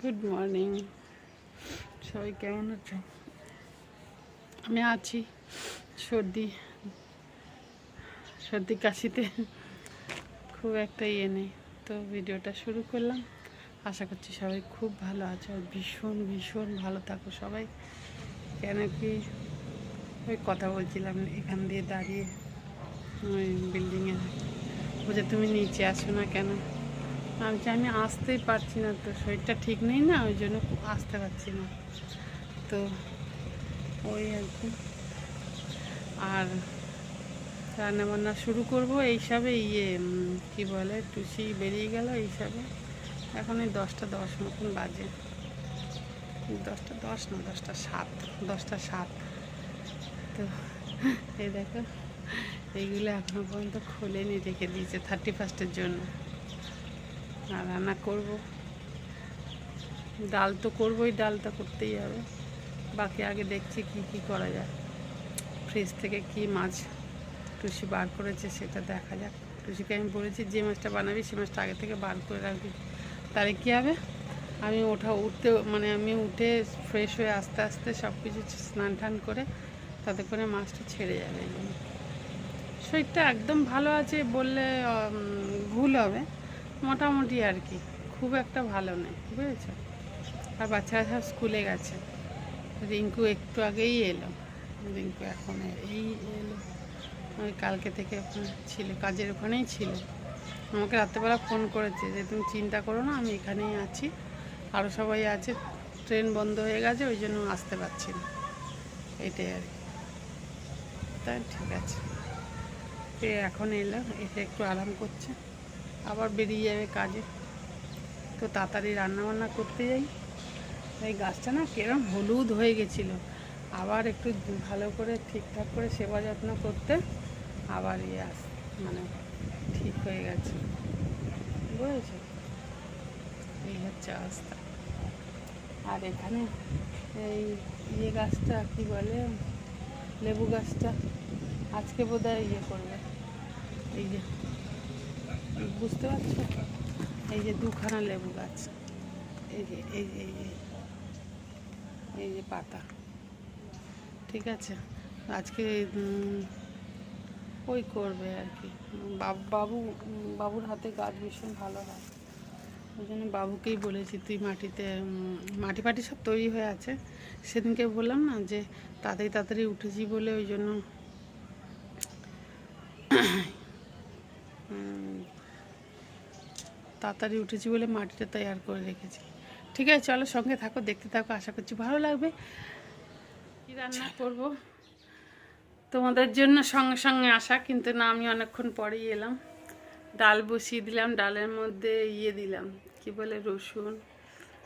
Good morning সবাই কেমন আছো? আমি আছি সর্দি। সর্দি কাশিতে। খুব একটা ইয়ে নেই। তো ভিডিওটা শুরু করলাম। আশা করছি সবাই খুব ভালো আছো। আর ভীষণ ভীষণ ভালো থাকো সবাই। কেন কি ওই কথা বলছিলাম এখান দিয়ে দাঁড়িয়ে ওই বিল্ডিংয়ে বলছে তুমি নিচে আসো না কেন? যে আমি আসতেই পারছি না, তো শরীরটা ঠিক নেই না, ওই জন্য আসতে পারছি না। তো ওই আর কি। আর রান্না বান্না শুরু করব এইসবে ইয়ে কি বলে, টুসি বেরিয়ে গেল এইসবে এখন এই দশটা দশ মতন বাজে। দশটা দশ না, দশটা সাত দশটা সাত। তো এই দেখো, এইগুলো এখনও পর্যন্ত খোলেনি রেখে দিয়েছে থার্টি ফার্স্টের জন্য। আর রান্না করব। ডাল তো করবোই, ডালটা করতেই হবে। বাকি আগে দেখছি কি কি করা যায়। ফ্রিজ থেকে কি মাছ টুসি বার করেছে সেটা দেখা যাক। টুসিকে আমি বলেছি, যে মাছটা বানাবি, সে মাছটা আগে থেকে বার করে রাখবি। তাহলে কী হবে? আমি ওঠা, উঠতে মানে আমি উঠে ফ্রেশ হয়ে আস্তে আস্তে সব কিছু স্নান টান করে তাতে করে মাছটা ছেড়ে যাবে। শরীরটা একদম ভালো আছে বললে ভুল হবে। মোটামুটি আর কি। খুব একটা ভালো নেই, বুঝেছ? আর বাচ্চারা সব স্কুলে গেছে। রিঙ্কু একটু আগেই এলো। রিঙ্কু এখন এই এলো। ওই কালকে থেকে ছিল, কাজের ওখানেই ছিল। আমাকে রাত্রেবেলা ফোন করেছে যে, তুমি চিন্তা করো না, আমি এখানেই আছি। আরও সবাই আছে, ট্রেন বন্ধ হয়ে গেছে, ওই জন্য আসতে পারছি না। এটাই আর কি। তাই ঠিক আছে। এখন এলো, এসে একটু আরাম করছে। আবার বেরিয়ে যাবে কাজে। তো তাড়াতাড়ি রান্না বান্না করতে যাই। এই গাছটা না কিরম হলুদ হয়ে গেছিল। আবার একটু ভালো করে ঠিকঠাক করে সেবা যত্ন করতে আবার ইয়ে আস মানে ঠিক হয়ে গেছে। বুঝেছ? এই হচ্ছে অবস্থা। আর এখানে এই ইয়ে গাছটা কি বলে? লেবু গাছটা। আজকে বোধহয় ইয়ে করবে। এই যে বুঝতে পারছ? এই যে দুখানা লেবু গাছ। এই যে এই যে এই যে এই যে পাতা। ঠিক আছে? আজকে ওই করবে আর কি। বাব- বাবু, বাবুর হাতে গাছ ভীষণ ভালো হয়। ওই জন্য বাবুকেই বলেছি, তুই মাটিতে মাটি ফাটি সব তৈরি হয়ে আছে। সেদিনকে বললাম না যে, তাড়াতাড়ি তাড়াতাড়ি উঠেছি বলে ওই জন্য তাড়াতাড়ি উঠেছি বলে মাটিটা তৈরি করে রেখেছি। ঠিক আছে চলো সঙ্গে থাকো দেখতে থাকো আশা করছি ভালো লাগবে। কি রান্না করব? তোমাদের জন্য সঙ্গে সঙ্গে আসা কিন্তু না আমি অনেকক্ষণ পরেই এলাম। ডাল বসিয়ে দিলাম ডালের মধ্যে ইয়ে দিলাম কি বলে রসুন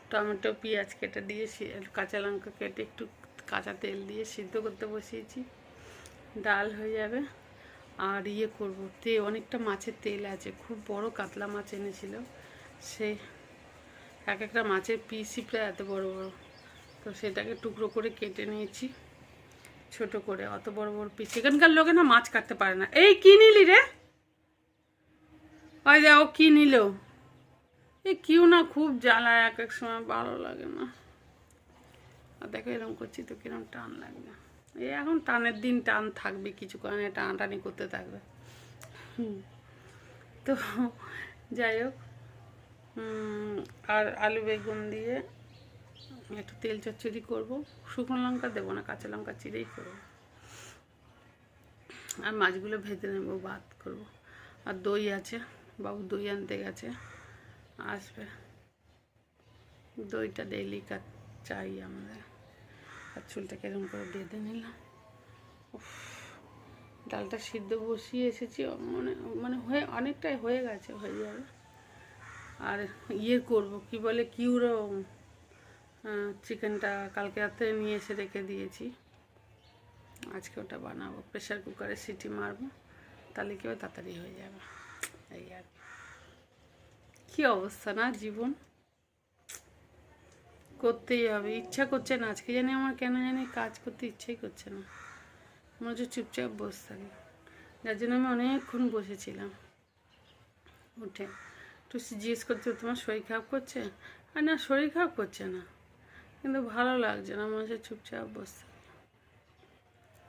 টমেটো পেঁয়াজ কেটে দিয়ে সি- কাঁচা লঙ্কা কেটে একটু কাঁচা তেল দিয়ে সিদ্ধ করতে বসিয়েছি। ডাল হয়ে যাবে। আর ইয়ে করব, তে অনেকটা মাছের তেল আছে, খুব বড় কাতলা মাছ এনেছিল। সেই এক একটা মাছের পিসই প্রায় এত বড় বড়। তো সেটাকে টুকরো করে কেটে নিয়েছি, ছোট করে, অত বড় বড় পিস এখানকার লোকে না মাছ কাটতে পারে না। এই কি নিলি রে? ওই দেখো কি নিল? এই কিউ না খুব জ্বালায় এক এক সময়, ভালো লাগে না। আর দেখো এরকম করছি তো কিরম টান লাগবে। এই এখন টানের দিন টান থাকবে কিছু কারণে টানাটানি করতে থাকবে। তো যাই হোক আর আলু বেগুন দিয়ে একটু তেল চচ্চড়ি করব। শুকনো লঙ্কা দেবো না কাঁচা লঙ্কা চিরেই করব। আর মাছগুলো ভেজে নেব ভাত করব। আর দই আছে বাবু দই আনতে গেছে আসবে। দইটা ডেইলি কাজ চাই আমাদের। আর চুলটাকে এরকম করে বেঁধে নিলাম। উফ, ডালটা সিদ্ধ বসিয়ে এসেছি মানে মানে হয়ে অনেকটাই হয়ে গেছে হয়ে যাবে। আর ইয়ে করব কি বলে কিউরো চিকেনটা কালকে রাতে নিয়ে এসে রেখে দিয়েছি। আজকে ওটা বানাবো প্রেশার কুকারে সিটি মারবো তাহলে কেউ তাড়াতাড়ি হয়ে যাবে। এই আর কি। কি অবস্থা না জীবন? করতেই হবে। ইচ্ছা করছে না, আজকে জানি আমার কেন জানি কাজ করতে ইচ্ছাই করছে না। মনে হচ্ছে চুপচাপ বসে থাকি। যার জন্য আমি অনেকক্ষণ বসেছিলাম। উঠে। একটু জিজ্ঞেস করতে তোমার শরীর খারাপ করছে? আর না, শরীর খারাপ করছে না। কিন্তু ভালো লাগছে না, মনে হচ্ছে চুপচাপ বসতে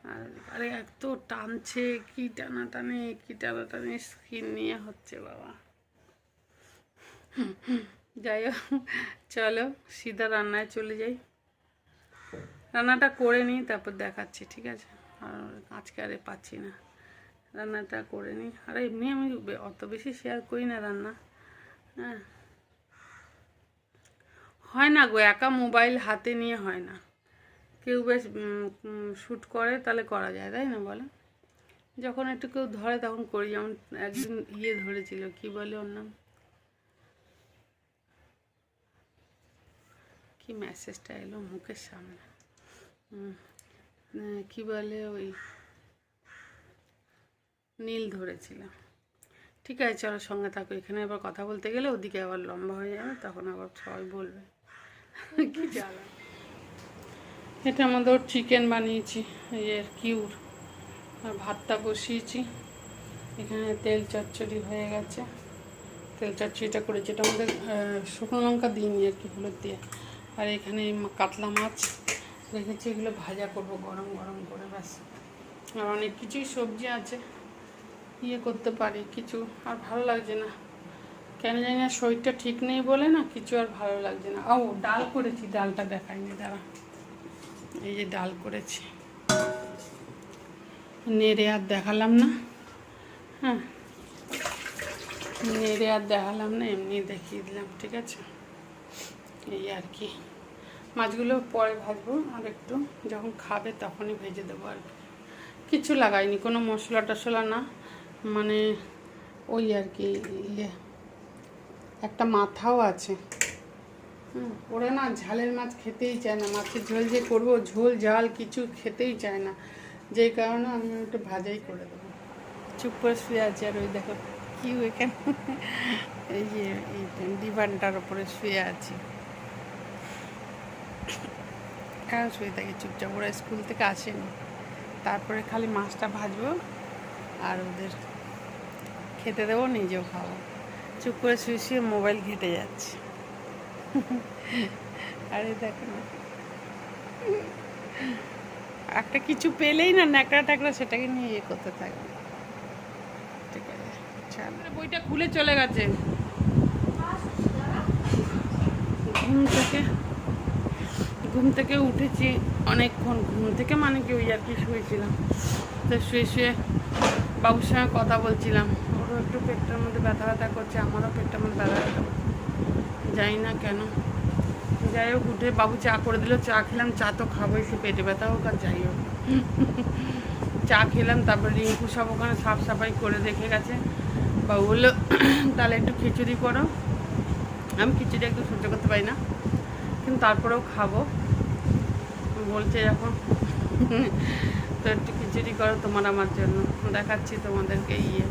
আর আরে, এত টানছে, কি টানা টানে কি টানা টানে স্কিন নিয়ে হচ্ছে বাবা। যাই হোক, চলো সিধা রান্নায় চলে যাই। রান্নাটা করে নিই, তারপর দেখাচ্ছি, ঠিক আছে? আর আজকে আরে পাচ্ছি না। রান্নাটা করে নিই। আর এমনি আমি অত বেশি শেয়ার করি না রান্না। হ্যাঁ। হয় না গো, একা মোবাইল হাতে নিয়ে হয় না। কেউ বেশ শ্যুট করে, তাহলে করা যায়, তাই না বলো? যখন একটু কেউ ধরে, তখন করি। যেমন একদিন ইয়ে ধরেছিল, কি বলে ওর নাম? কি মেসেজটা এলো মুখের সামনে? কি বলে ওই নীল ধরেছিল। ঠিক আছে চলো সঙ্গে থাকো এখানে এবার কথা বলতে গেলে ওদিকে আবার লম্বা হয়ে যাবে তখন আবার সবাই বলবে। কি জ্বালা? এটা আমাদের চিকেন বানিয়েছি যে কিউর। আর ভাতটা বসিয়েছি এখানে তেল চচ্চড়ি হয়ে গেছে। তেল চচ্চড়িটা করেছি এটা আমাদের শুকনো লঙ্কা দিইনি আর কি হলুদ দিয়ে। আর এখানে কাতলা মাছ। রেখেছি এগুলো ভাজা করব, গরম গরম করে ব্যাস। আর অনেক কিছুই সবজি আছে। ইয়ে করতে পারি কিছু, আর ভালো লাগছে না। কেন জানি না শরীরটা ঠিক নেই বলে না কিছু আর ভালো লাগছে না। ও, ডাল করেছি, ডালটা দেখাইনি, দাঁড়া। এই যে ডাল করেছি। নেড়ে আর দেখালাম না। হ্যাঁ। নেড়ে আর দেখালাম না, এমনি দেখিয়ে দিলাম, ঠিক আছে? এই আর কি। মাছগুলো পরে ভাজবো আর একটু। যখন খাবে তখনই ভেজে দেবো আর কিছু লাগাইনি কোনো মশলা টশলা না। মানে ওই আর কি ইয়ে। একটা মাথাও আছে। হুম, ওরা না ঝালের মাছ খেতেই চায় না। মাছের ঝোল যে করব ঝোল ঝাল কিছু খেতেই চায় না। যেই কারণে আমি একটু ভাজাই করে দেবো। চুপ করে শুয়ে আছে আর ওই দেখো কি এখানে। এই যে এই ডিভানটার ওপরে শুয়ে আছি। হ্যাঁ শুয়ে থাকি চুপচাপ ওরা স্কুল থেকে আসেনি। তারপরে খালি মাছটা ভাজবো আর ওদের খেতে দেবো নিজেও খাব। চুপ করে শুয়ে শুয়ে মোবাইল ঘেটে যাচ্ছে। আরে দেখো না। একটা কিছু পেলেই না ন্যাকড়া ট্যাকড়া সেটাকে নিয়ে ইয়ে করতে থাকবে। ঠিক আছে বইটা খুলে চলে গেছে। ঘুম থেকে ঘুম থেকে উঠেছি, অনেকক্ষণ ঘুম থেকে মানে কি ওই আর কি শুয়েছিলাম। তো শুয়ে শুয়ে বাবুর সঙ্গে কথা বলছিলাম। ওরও একটু পেটটার মধ্যে ব্যথা ব্যথা করছে, আমারও পেটটার মধ্যে ব্যথা ব্যথা করছে। জানি না কেন। যাই হোক, উঠে বাবু চা করে দিল, চা খেলাম, চা তো খাবোই, সে পেটে ব্যথা হোক আর যাই হোক। চা খেলাম, তারপর রিঙ্কু সব ওখানে সাফ সাফাই করে রেখে গেছে। বাবু বলল, তাহলে একটু খিচুড়ি করো। আমি খিচুড়ি একটু সহ্য করতে পারি না। কিন্তু তারপরেও খাব। বলছে এখন তো একটু খিচুড়ি করো তোমার আমার জন্য। দেখাচ্ছি তোমাদেরকে ইয়ে।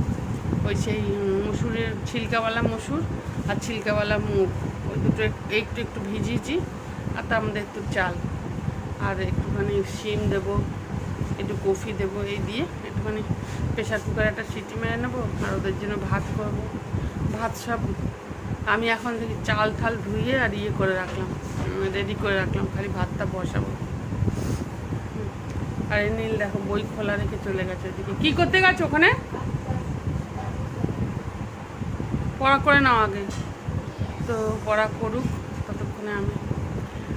ওই সেই মুসুরের ছিলকাওয়ালা মুসুর আর ছিলকাওয়ালা মুগ। ওই দুটো একটু একটু ভিজিয়েছি। আর তার মধ্যে একটু চাল। আর একটুখানি শিম দেবো, একটু কফি দেবো এই দিয়ে। একটুখানি প্রেশার কুকারে একটা সিটি মেরে নেব। আর ওদের জন্য ভাত করব। ভাত সব আমি এখন থেকে চাল থাল ধুয়ে আর ইয়ে করে রাখলাম। রেডি করে রাখলাম খালি ভাতটা বসাবো। আর এই নীল দেখো বই খোলা রেখে চলে গেছে ওদিকে কি করতে গেছো ওখানে? পড়া করে নাও আগে। তো পড়া করুক ততক্ষণে আমি।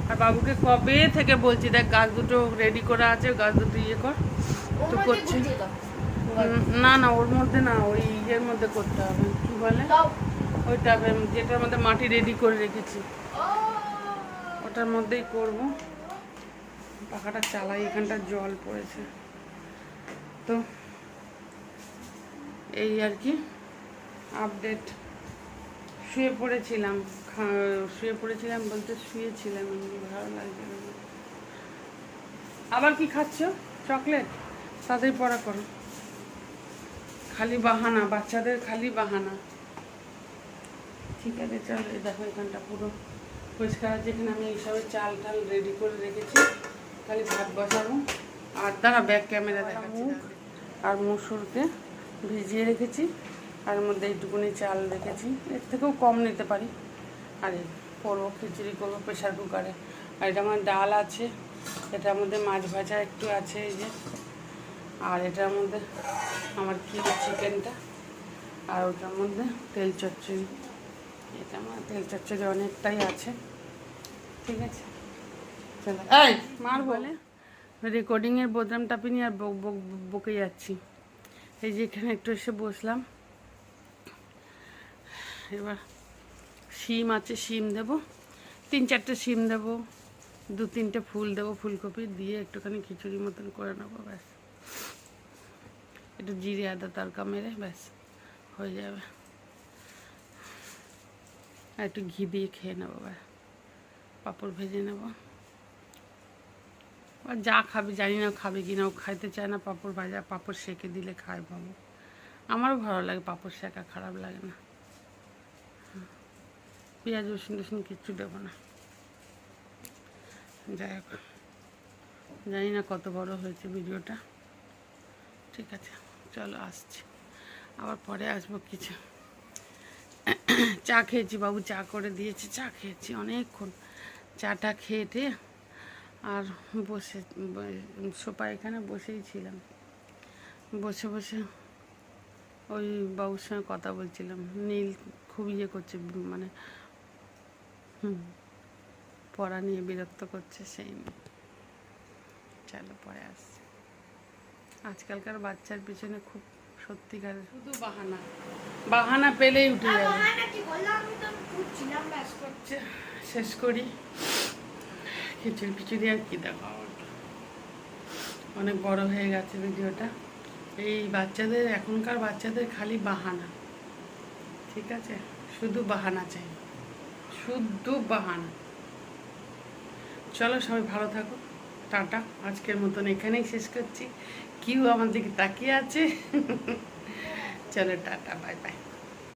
আর বাবুকে কবে থেকে বলছি দেখ গাছ দুটো রেডি করা আছে গাছ দুটো ইয়ে কর। তো করছি। না না ওর মধ্যে না ওই ইয়ের মধ্যে করতে হবে। কি বলে? ওইটা যেটার মধ্যে মাটি রেডি করে রেখেছি। ওটার মধ্যেই করব। পাখাটা চালাই, এখানটা জল পড়েছে। তো এই আর কি আপডেট শুয়ে পড়েছিলাম শুয়ে পড়েছিলাম বলতে শুয়েছিলাম, এমনি ভালো লাগছে। আবার কি খাচ্ছ? চকলেট? তাদের পড়া করো। খালি বাহানা, বাচ্চাদের খালি বাহানা। ঠিক আছে চল এই দেখো এখানটা পুরো পরিষ্কার। আছে এখানে আমি এইসবের চাল টাল রেডি করে রেখেছি খালি ভাত বসাবো। আর দাঁড়া ব্যাক ক্যামেরা দেখাচ্ছি আর মুসুরকে ভিজিয়ে রেখেছি আর মধ্যে এইটুকুনি চাল রেখেছি। এর থেকেও কম নিতে পারি। আর এই করব খিচুড়ি করব প্রেশার কুকারে আর এটা আমার ডাল আছে এটার মধ্যে মাছ ভাজা একটু আছে এই যে। আর এটার মধ্যে আমার কি চিকেনটা আর ওটার মধ্যে তেল চচ্চড়ি। এটা আমার তেল চচ্চড়ি অনেকটাই আছে। ঠিক আছে। চলো। এই! মার বলে? রেকর্ডিংয়ের বোতাম টাপিনি আর বক বক বকে যাচ্ছি। এই যে এখানে একটু এসে বসলাম। এবার শিম আছে শিম দেব। তিন চারটে শিম দেব। দু তিনটে ফুল দেব ফুলকপি দিয়ে একটুখানি খিচুড়ি মতন করে নেব ব্যাস। একটু জিরে আদা তরকা মেরে ব্যাস হয়ে যাবে। আর একটু ঘি দিয়ে খেয়ে নেব ব্যাস পাঁপড় ভেজে নেব। আর যা খাবে, জানি না খাবে কি না, ও খাইতে চায় না পাঁপড় ভাজা, পাঁপড় সেকে দিলে খায় বাবু আমারও ভালো লাগে পাঁপড় শেখা খারাপ লাগে না। পেঁয়াজ, রসুন টসুন কিচ্ছু দেবো না। যাই হোক, জানি না কত বড় হয়েছে ভিডিওটা। ঠিক আছে, চলো আসছি। আবার পরে আসব কিছু। চা খেয়েছি, বাবু চা করে দিয়েছে, চা খেয়েছি অনেকক্ষণ। চাটা খেয়ে আর বসে, সোফা এখানে বসেই ছিলাম। বসে বসে ওই বাবুর সঙ্গে কথা বলছিলাম। নীল খুব ইয়ে করছে মানে হুম, পড়া নিয়ে বিরক্ত করছে সেই নিয়ে। চলো পরে আসছে। আজকালকার বাচ্চার পিছনে খুব সত্যিকার শুধু বাহানা। বাহানা পেলেই উঠে যাবে। শেষ করি। খিচুড়ি ফিচুড়ি আর কি দেখো অনেক বড় হয়ে গেছে ভিডিওটা। এই বাচ্চাদের এখনকার বাচ্চাদের খালি বাহানা। ঠিক আছে? শুধু বাহানা চাই। শুধু বাহানা। চলো সবাই ভালো থাকো। টাটা। আজকের মতন এখানেই শেষ করছি। কিউ আমার দিকে তাকিয়ে আছে। চলো টাটা বাই বাই